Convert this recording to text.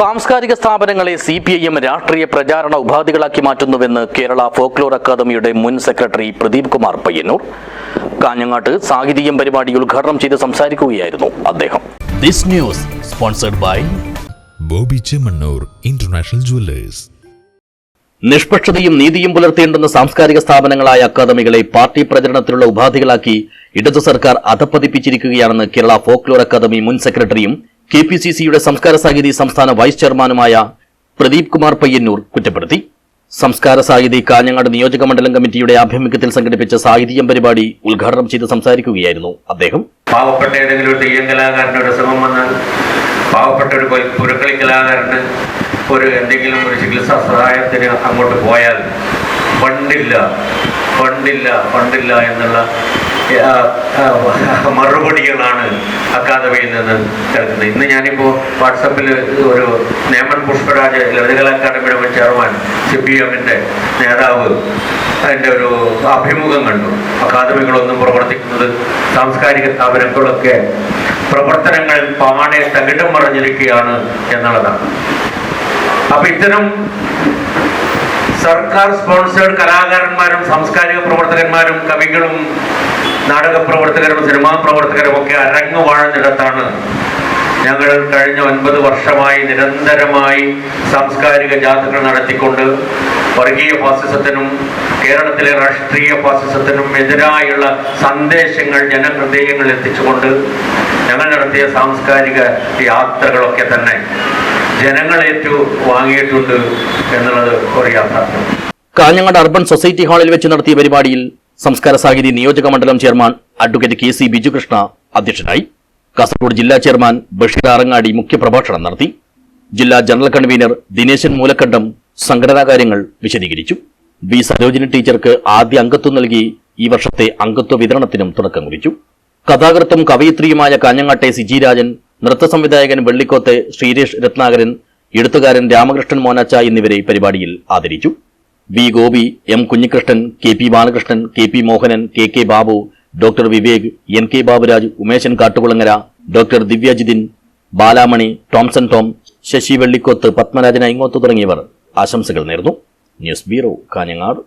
സാംസ്കാരിക സ്ഥാപനങ്ങളെ C P I M രാഷ്ട്രീയ പ്രചാരണ ഉപാധികളാക്കി മാറ്റുന്നുവെന്ന് കേരള ഫോക്ലോർ അക്കാദമിയുടെ മുൻ സെക്രട്ടറി പ്രദീപ് കുമാർ പയ്യന്നൂർ. കാഞ്ഞങ്ങാട്ട് സാഹിതീയം പരിപാടി ഉദ്ഘാടനം ചെയ്ത് സംസാരിക്കുകയായിരുന്നു അദ്ദേഹം. This news sponsored by Boby Chemmanur international jewellers. നിഷ്പക്ഷതയും നീതിയും പുലർത്തേണ്ടുന്ന സാംസ്കാരിക സ്ഥാപനങ്ങളായ അക്കാദമികളെ പാർട്ടി പ്രചരണത്തിലുള്ള ഉപാധികളാക്കി ഇടതു സർക്കാർ അധപ്പതിപ്പിച്ചിരിക്കുകയാണെന്ന് കേരള ഫോക്ലോർ അക്കാദമി മുൻ സെക്രട്ടറിയും കെ പി സി സിയുടെ സംസ്കാര സാഹിതി സംസ്ഥാന വൈസ് ചെയർമാനുമായ പ്രദീപ് കുമാർ പയ്യന്നൂർ കുറ്റപ്പെടുത്തി. സംസ്കാര സാഹിതി കാഞ്ഞങ്ങാട് നിയോജക മണ്ഡലം കമ്മിറ്റിയുടെ ആഭിമുഖ്യത്തിൽ സംഘടിപ്പിച്ച സാഹിത്യം പരിപാടി ഉദ്ഘാടനം ചെയ്ത് സംസാരിക്കുകയായിരുന്നു അദ്ദേഹം. പാവപ്പെട്ട ഏതെങ്കിലും ഒരു തെയ്യം കലാകാരന്റെ ഒരു ശ്രമം വന്നാൽ പാവപ്പെട്ട ഒരു പുരക്കളി കലാകാരന് ഒരു എന്തെങ്കിലും ഒരു ചികിത്സാ സഹായത്തിന് അങ്ങോട്ട് പോയാൽ ഫണ്ടില്ല ഫണ്ടില്ല ഫണ്ടില്ല എന്നുള്ള മറുപടികളാണ് അക്കാദമിയിൽ നിന്ന് കേൾക്കുന്നത് ഇന്ന് ഞാനിപ്പോൾ വാട്സപ്പിൽ ഒരു നേമൻ പുഷ്പരാജ് ലളിതകലാ അക്കാദമിയുടെ മുൻ ചെയർമാൻ സി പി എമ്മിന്റെ നേതാവ് അതിന്റെ ഒരു അഭിമുഖം കണ്ടു. അക്കാദമികളൊന്നും പ്രവർത്തിക്കുന്നത് സാംസ്കാരിക സ്ഥാപനങ്ങളൊക്കെ പ്രവർത്തനങ്ങൾ പാടെ തകിടം മറിഞ്ഞിരിക്കുകയാണ് എന്നുള്ളതാണ്. അപ്പൊ ഇത്തരം സർക്കാർ സ്പോൺസേഡ് കലാകാരന്മാരും സാംസ്കാരിക പ്രവർത്തകന്മാരും കവികളും നാടക പ്രവർത്തകരും സിനിമാ പ്രവർത്തകരും ഒക്കെ അരങ്ങു വാഴുന്നിടത്താണ് ഞങ്ങൾ കഴിഞ്ഞ ഒൻപത് വർഷമായി നിരന്തരമായി സാംസ്കാരിക ജാഥകൾ നടത്തിക്കൊണ്ട് വർഗീയ ഫാസിസത്തിനും കേരളത്തിലെ രാഷ്ട്രീയ ഫാസിസത്തിനും എതിരായുള്ള സന്ദേശങ്ങൾ ജനഹൃദയങ്ങളിൽ എത്തിച്ചുകൊണ്ട് ഞങ്ങൾ നടത്തിയ സാംസ്കാരിക യാത്രകളൊക്കെ തന്നെ ജനങ്ങളേറ്റു വാങ്ങിയിട്ടുണ്ട് എന്നുള്ളത് ഒരു യാഥാർത്ഥ്യം. കാഞ്ഞങ്ങാട് അർബൻ സൊസൈറ്റി ഹാളിൽ വെച്ച് നടത്തിയ പരിപാടിയിൽ സംസ്കാര സാഹിതി നിയോജക മണ്ഡലം chairman advocate K C Bijukrishna അധ്യക്ഷനായി. കാസർഗോഡ് ജില്ലാ ചെയർമാൻ ബഷീർ ആറങ്ങാടി മുഖ്യപ്രഭാഷണം നടത്തി. ജില്ലാ ജനറൽ കൺവീനർ ദിനേശൻ മൂലക്കണ്ടം സംഘടനാ കാര്യങ്ങൾ വിശദീകരിച്ചു. ബി സരോജിനി ടീച്ചർക്ക് ആദ്യ അംഗത്വം നൽകി ഈ വർഷത്തെ അംഗത്വ വിതരണത്തിനും തുടക്കം കുറിച്ചു. കഥാകൃത്തും കവയിത്രിയുമായ കാഞ്ഞങ്ങാട്ടെ സിജി രാജൻ നൃത്ത സംവിധായകൻ വെള്ളിക്കോത്തെ ശ്രീരേഷ് രത്നാകരൻ എഴുത്തുകാരൻ രാമകൃഷ്ണൻ മോനാച്ച എന്നിവരെ പരിപാടിയിൽ ആദരിച്ചു. V Gopi M Kunhikrishnan K P Balakrishnan K P Mohanan K K Babu doctor Vivek N K Baburaj Umesan Kattukulangara doctor Divyajithin Balamani Tomson Tom Sasi Vellikkoth Padmarajan Ingoth തുടങ്ങിയവർ. ആശംസകൾ നേർന്നു. News bureau Kanhangad.